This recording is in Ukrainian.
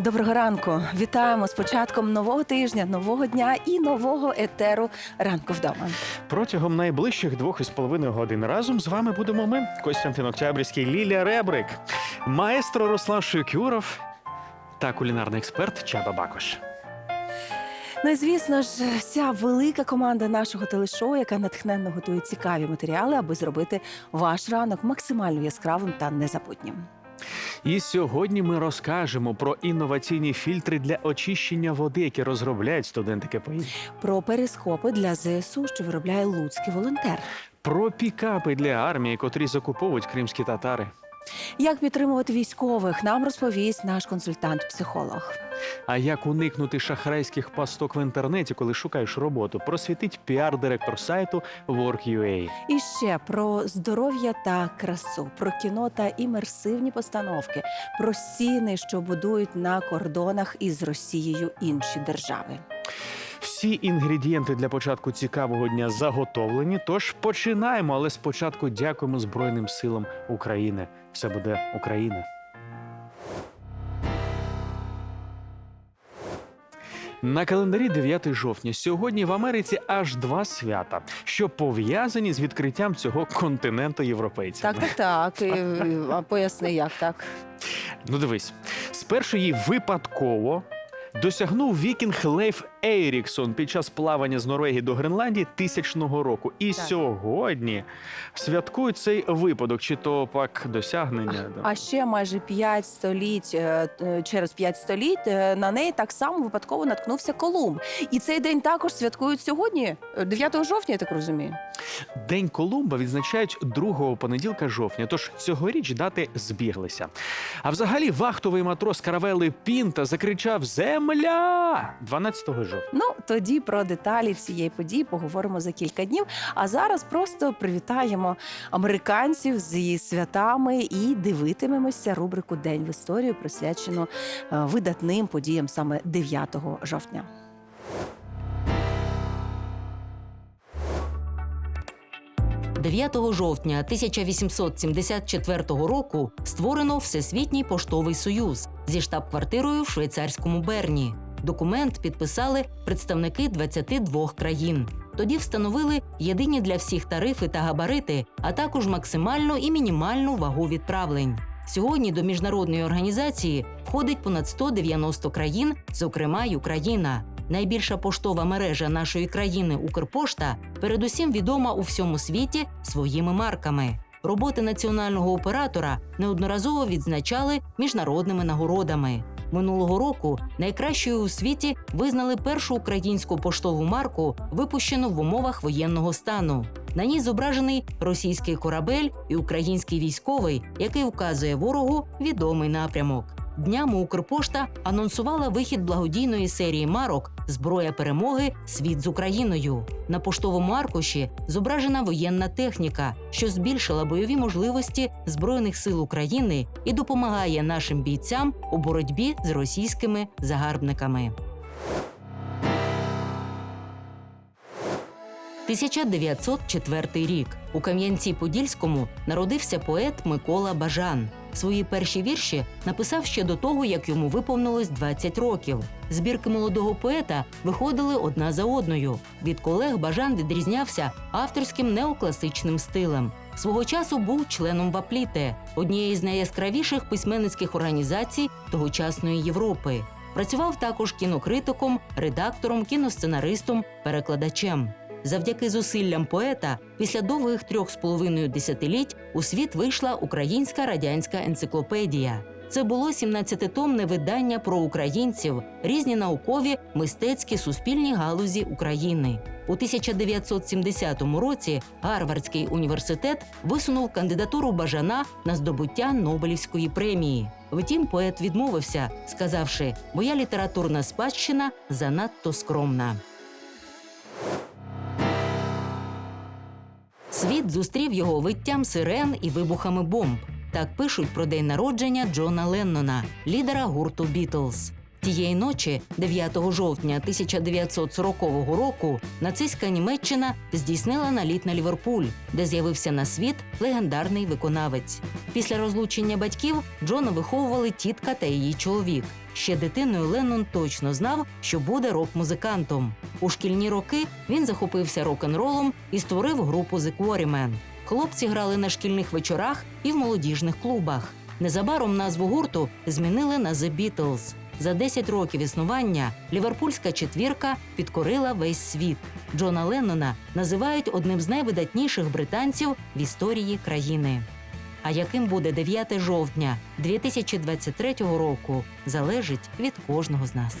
Доброго ранку! Вітаємо з початком нового тижня, нового дня і нового етеру ранку вдома. Протягом найближчих двох із половиною годин разом з вами будемо ми, Костянтин Октябрьський, Лілія Ребрик, маестро Руслан Шикюров та кулінарний експерт Чаба Бакош. Ну і звісно ж, вся велика команда нашого телешоу, яка натхненно готує цікаві матеріали, аби зробити ваш ранок максимально яскравим та незабутнім. І сьогодні ми розкажемо про інноваційні фільтри для очищення води, які розробляють студенти КПІ, Про перископи для ЗСУ, що виробляє луцький волонтер. про пікапи для армії, котрі закуповують кримські татари. Як підтримувати військових, нам розповість наш консультант-психолог. А як уникнути шахрайських пасток в інтернеті, коли шукаєш роботу, просвітить піар-директор сайту Work.ua. І ще про здоров'я та красу, про кіно та імерсивні постановки, про стіни, що будують на кордонах із Росією інші держави. Всі інгредієнти для початку цікавого дня заготовлені. Тож починаємо. Але спочатку дякуємо Збройним силам України. Все буде Україна. На календарі 9 жовтня. Сьогодні в Америці аж два свята, що пов'язані з відкриттям цього континенту європейцям. Так, так, так. А поясни, як так. Ну дивись, спершу її випадково досягнув вікінг Лейф Ейріксон під час плавання з Норвегії до Гренландії тисячного року. І Так. сьогодні святкують цей випадок, чи то пак досягнення. да. А ще майже 5 століть е, е, через 5 століть е, на неї так само випадково наткнувся Колумб. І цей день також святкують сьогодні, е, 9 жовтня, я так розумію. День Колумба відзначають другого понеділка жовтня, тож цьогоріч дати збіглися. А взагалі вахтовий матрос каравели Пінта закричав Земля 12 жовтня. Ну тоді про деталі цієї події поговоримо за кілька днів. А зараз просто привітаємо американців з її святами і дивитимемося рубрику День в історію, присвячену е, видатним подіям саме 9 жовтня. – 9 жовтня 1874 року створено Всесвітній поштовий союз зі штаб-квартирою в швейцарському Берні. Документ підписали представники 22 країн. Тоді встановили єдині для всіх тарифи та габарити, а також максимальну і мінімальну вагу відправлень. Сьогодні до міжнародної організації входить понад 190 країн, зокрема й Україна. Найбільша поштова мережа нашої країни Укрпошта передусім відома у всьому світі своїми марками. Роботи національного оператора неодноразово відзначали міжнародними нагородами. Минулого року найкращою у світі визнали першу українську поштову марку, випущену в умовах воєнного стану. На ній зображений російський корабель і український військовий, який вказує ворогу відомий напрямок. Днями Укрпошта анонсувала вихід благодійної серії марок Зброя перемоги Світ з Україною. На поштовому аркуші зображена воєнна техніка, що збільшила бойові можливості Збройних сил України і допомагає нашим бійцям у боротьбі з російськими загарбниками. 1904 рік у Кам'янці-Подільському народився поет Микола Бажан. Свої перші вірші написав ще до того, як йому виповнилось 20 років. Збірки молодого поета виходили одна за одною. Від колег Бажан відрізнявся авторським неокласичним стилем. Свого часу був членом Вапліте, однієї з найяскравіших письменницьких організацій тогочасної Європи. Працював також кінокритиком, редактором, кіносценаристом, перекладачем. Завдяки зусиллям поета, після довгих трьох з половиною десятиліть у світ вийшла українська радянська енциклопедія. Це було 17-томне видання про українців, різні наукові, мистецькі суспільні галузі України. У 1970 році Гарвардський університет висунув кандидатуру Бажана на здобуття Нобелівської премії. Втім, поет відмовився, сказавши: Моя літературна спадщина занадто скромна. Світ зустрів його виттям сирен і вибухами бомб. Так пишуть про день народження Джона Леннона, лідера гурту Бітлз. Тієї ночі, 9 жовтня 1940 року, нацистська Німеччина здійснила наліт на Ліверпуль, де з'явився на світ легендарний виконавець. Після розлучення батьків Джона виховували тітка та її чоловік. Ще дитиною Леннон точно знав, що буде рок-музикантом. У шкільні роки він захопився рок-н-ролом і створив групу The Quarrymen. Хлопці грали на шкільних вечорах і в молодіжних клубах. Незабаром назву гурту змінили на The Beatles. За 10 років існування ліверпульська четвірка підкорила весь світ. Джона Леннона називають одним з найвидатніших британців в історії країни. А яким буде 9 жовтня 2023 року, залежить від кожного з нас.